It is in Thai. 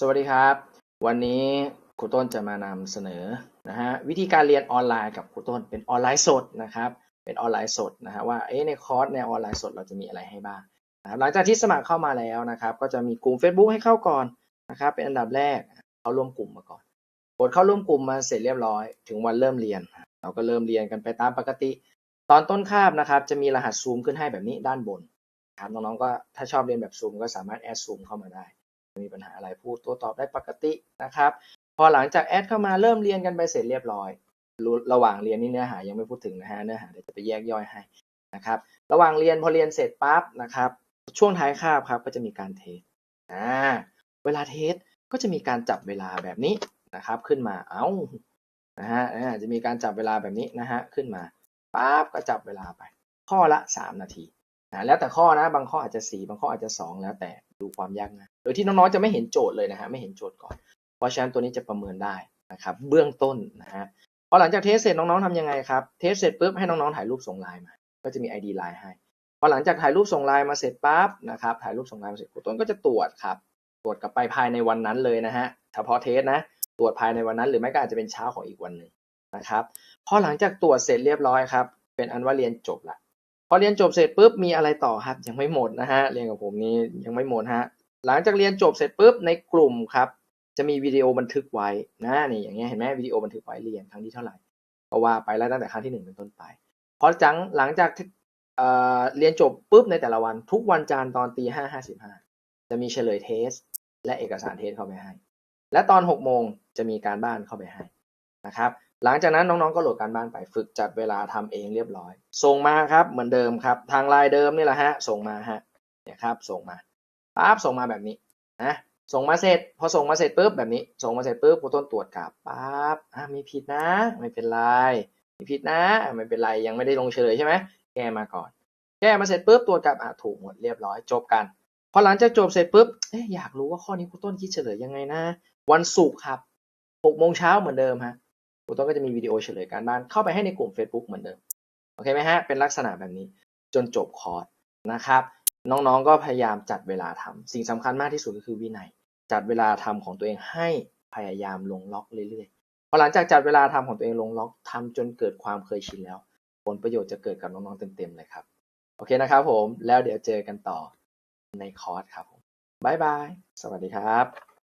สวัสดีครับ วันนี้ครูต้นจะมานำเสนอนะฮะวิธีการเรียนออนไลน์กับครูต้นเป็นออนไลน์สดนะครับ เป็นออนไลน์สดนะฮะว่าเอ๊ะในคอร์สในออนไลน์สดเราจะมีอะไรให้บ้างนะครับหลังจากที่สมัครเข้ามาแล้วนะครับ ก็จะมีกลุ่ม Facebook ให้เข้าก่อนนะครับ เป็นอันดับแรกเข้าร่วมกลุ่มมาก่อนกดเข้าร่วมกลุ่มมาเสร็จเรียบร้อยถึงวันเริ่มเรียน เราก็เริ่มเรียนกันไปตามปกติ ตอนต้นคาบนะครับ จะมีรหัสซูมขึ้นให้แบบนี้ด้านบนครับน้องๆก็ถ้าชอบเรียนแบบซูมก็สามารถแอดซูมเข้ามาได้ มีปัญหาอะไรพูดโต้ตอบได้ปกตินะครับ พอหลังจากแอดเข้ามาเริ่มเรียนกันไปเสร็จเรียบร้อยระหว่างเรียนนี่เนื้อหายังไม่พูดถึงนะฮะเนื้อหาเดี๋ยวจะไปแยกย่อยให้นะครับ ระหว่างเรียนพอเรียนเสร็จปั๊บนะครับ ช่วงท้ายคาบครับก็จะมีการเทสอ่าเวลาเทสก็จะมีการจับเวลาแบบนี้นะครับ ขึ้นมาเอ้านะฮะจะมีการจับเวลาแบบนี้นะฮะขึ้นมาปั๊บก็จับเวลาไป ข้อละ 3 นาทีนะแล้วแต่ข้อนะบางข้ออาจจะ 4 บางข้ออาจจะ 2 แล้วแต่ดูความยากง่าย ดยที่น้องๆจะไม่เห็นโจทย์เลยนะฮะไม่เห็นโจทย์ก่อน เพราะฉะนั้นตัวนี้จะประเมินได้นะครับ เบื้องต้นนะฮะพอหลังจากเทสเสร็จน้องๆทำยังไงครับเทสเสร็จปุ๊บให้น้องๆถ่ายรูปส่งไลน์มา ก็จะมี ID ไลน์ให้พอหลังจากถ่ายรูปส่งไลน์มาเสร็จปั๊บนะครับถ่ายรูปส่งไลน์มาเสร็จครูต้นก็จะตรวจครับตรวจกลับไปภายในวันนั้นเลยนะฮะเฉพาะเทสนะตรวจภายในวันนั้น หรือไม่ก็อาจจะเป็นเช้าของอีกวันหนึ่งนะครับพอหลังจากตรวจเสร็จเรียบร้อยครับเป็นอันว่าเรียนจบละพอเรียนจบเสร็จปุ๊บมีอะไรต่อครับยังไม่หมดนะฮะเรียนกับผมนี้ยังไม่หมดฮะ หลังจากเรียนจบเสร็จปุ๊บในกลุ่มครับจะมีวิดีโอบันทึกไว้นะนี่อย่างเงี้ยเห็นไหมวิดีโอบันทึกไว้เรียนครั้งที่เท่าไหร่ก็ว่าไปแล้วตั้งแต่ครั้งที่หนึ่งเป็นต้นไปพอจังหลังจากเอ่อเรียนจบปุ๊บในแต่ละวัน ทุกวันจันทร์ตอนตีห้าห้าสิบห้าจะมีเฉลยเทส และเอกสารเทสเข้าไปให้ และตอนหกโมงจะมีการบ้านเข้าไปให้นะครับ หลังจากนั้นน้องๆก็โหลดการบ้านไปฝึกจัดเวลาทำเองเรียบร้อย ส่งมาครับเหมือนเดิมครับ ทางไลน์เดิมนี่แหละฮะส่งมาฮะเนี่ยครับส่งมา ปั๊บส่งมาแบบนี้นะส่งมาเสร็จ พอส่งมาเสร็จปุ๊บแบบนี้ ส่งมาเสร็จปุ๊บครูต้นตรวจกลับปั๊บอะมีผิดนะ ไม่เป็นไรมีผิดนะ ไม่เป็นไรยังไม่ได้ลงเฉลยใช่ไหมแก้มาก่อน แก้มาเสร็จปุ๊บตรวจกลับอะถูกหมดเรียบร้อยจบกัน พอหลังจากจบเสร็จปุ๊บเอ๊ะอยากรู้ว่าข้อนี้ครูต้นคิดเฉลยยังไงนะ วันศุกร์ครับหกโมงเช้าเหมือนเดิมฮะครูต้นก็จะมีวิดีโอเฉลยการบ้านเข้าไปให้ในกลุ่ม Facebook เหมือนเดิมโอเคไหมฮะเป็นลักษณะแบบนี้จนจบคอร์สนะครับ น้องๆก็พยายามจัดเวลาทำสิ่งสำคัญมากที่สุดก็คือวินัย จัดเวลาทำของตัวเองให้พยายามลงล็อกเรื่อยๆพอหลังจากจัดเวลาทำของตัวเองลงล็อกทำจนเกิดความเคยชินแล้ว ผลประโยชน์จะเกิดกับน้องๆเต็มๆเลยครับ โอเคนะครับผมแล้วเดี๋ยวเจอกันต่อในคอร์สครับผมบายบาย สวัสดีครับ